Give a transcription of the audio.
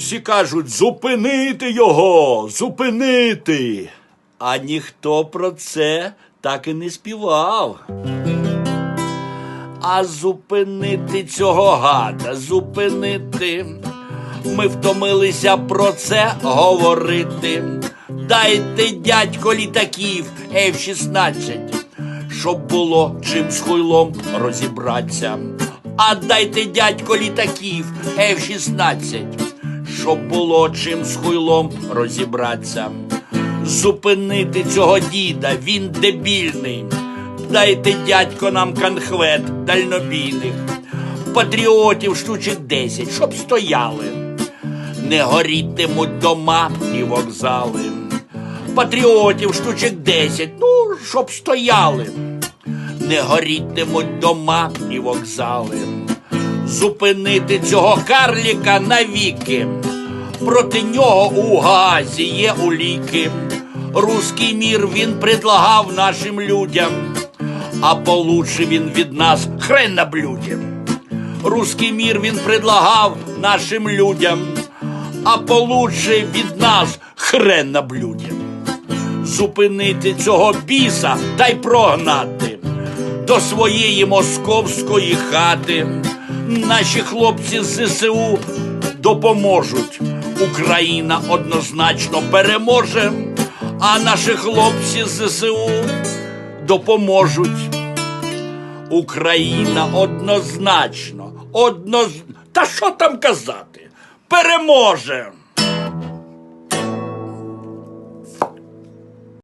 Всі кажуть, зупинити його, зупинити. А ніхто про це так і не співав. А зупинити цього гада, зупинити. Ми втомилися про це говорити. Дайте дядько літаків F-16, щоб було чим з хуйлом розібратися. А дайте дядько літаків F-16, щоб було чим з хуйлом розібратися. Зупинити цього діда, він дебільний. Дайте дядько нам конхвет дальнобійних, патріотів штучок 10, щоб стояли. Не горітимуть дома і вокзали. Патріотів штучок 10, ну, щоб стояли. Не горітимуть дома і вокзали. Зупинити цього карліка навіки. Проти нього у газі є уліки. Руський мір він предлагав нашим людям, а получше він від нас хрен на блюді. Руський мір він предлагав нашим людям, а получше від нас хрен на блюді. Зупинити цього біса та й прогнати до своєї московської хати. Наші хлопці з ЗСУ допоможуть. Україна однозначно переможе, а наші хлопці з ЗСУ допоможуть. Україна однозначно, одноз... Та що там казати? Переможе!